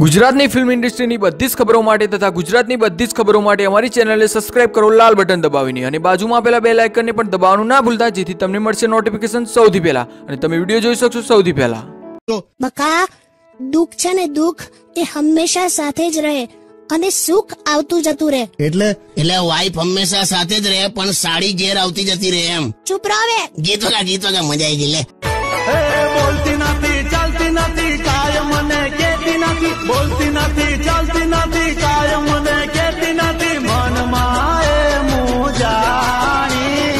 ગુજરાતની ફિલ્મ ઇન્ડસ્ટ્રીની બધી જ ખબરો માટે તથા ગુજરાતની બધી જ ખબરો માટે અમારી ચેનલને સબસ્ક્રાઇબ કરો લાલ બટન દબાવીને અને બાજુમાં આપેલા બે લાઇકનને પણ દબાવવાનું ના ભૂલતા જેથી તમને મળશે નોટિફિકેશન સૌથી પહેલા. અને તમે વીડિયો જોઈ શકશો સૌથી પહેલા. બકા દુઃખ છે ને દુઃખ તે હંમેશા સાથે જ રહે અને સુખ આવતું જતું રહે. એટલે? એટલે વાઈફ હંમેશા સાથે જ રહે પણ સાડી ઘેર આવતી જતી રહે એમ. ચૂપ રહે ગીત વગા ગીત વગા મજા આવી ગઈ લે. બોલતી નથી ચાલતી નથી કાયમ મને કેતી નથી મનમાં એ મુજાણી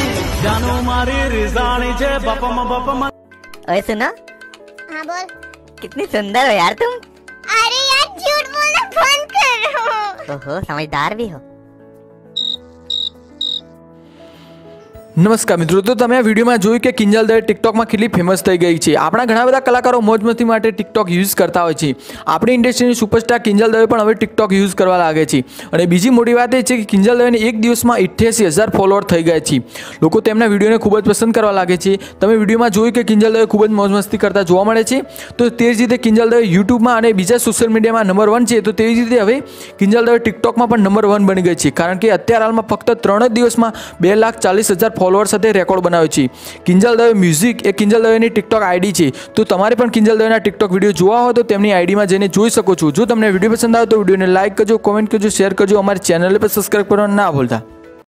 જાનું મારી રીઝાણી છે બપમ બપમ ओए सुनो हाँ बोल कितनी सुंदर हो यार तुम अरे यार झूठ बोलना बंद करो ओहो समझदार भी हो નમસ્કાર મિત્રો, તો તમે આ વિડીયોમાં જોયું કે કિંજલ દવે ટિકટોકમાં કેટલી ફેમસ થઈ ગઈ છે. આપણા ઘણા બધા કલાકારો મોજ મસ્તી માટે ટિકટોક યુઝ કરતા હોય છે. આપણી ઇન્ડસ્ટ્રીની સુપરસ્ટાર કિંજલ દવે પણ હવે ટિકટોક યુઝ કરવા લાગે છે. અને બીજી મોટી વાત એ છે કે કિંજલ દવેને એક દિવસમાં અઠ્યાસી હજાર ફોલોઅર થઈ ગયા છે. લોકો તેમના વિડીયોને ખૂબ જ પસંદ કરવા લાગે છે. તમે વિડીયોમાં જોયું કે કિંજલ દવે ખૂબ જ મોજ મસ્તી કરતા જોવા મળે છે? તો તે જ રીતે કિંજલ દવે યુટ્યુબમાં અને બીજા સોશિયલ મીડિયામાં નંબર વન છે. તો તેવી જ રીતે હવે કિંજલ દવે ટિકટોકમાં પણ નંબર વન બની ગઈ છે. કારણ કે અત્યારે હાલમાં ફક્ત ત્રણ જ દિવસમાં બે લાખ ચાલીસ હજાર ફોલોઅર સાથે રેકોર્ડ બનાવ્યો છે. કિંજલ દવે મ્યુઝિક એ કિંજલ દવેની ટિકટોક આઈડી છે. તો તમારે પણ કિંજલ દવેના ટિકટોક વીડિયો જોવા હોય તો તેમની આઈડીમાં જઈને જોઈ શકો છો. જો તમને વીડિયો પસંદ આવે તો વિડીયોને લાઇક કરજો કોમેન્ટ કરજો શેર કરજો. અમારી ચેનલ પર સબસ્ક્રાઈબ કરવાનું ના ભૂલતા.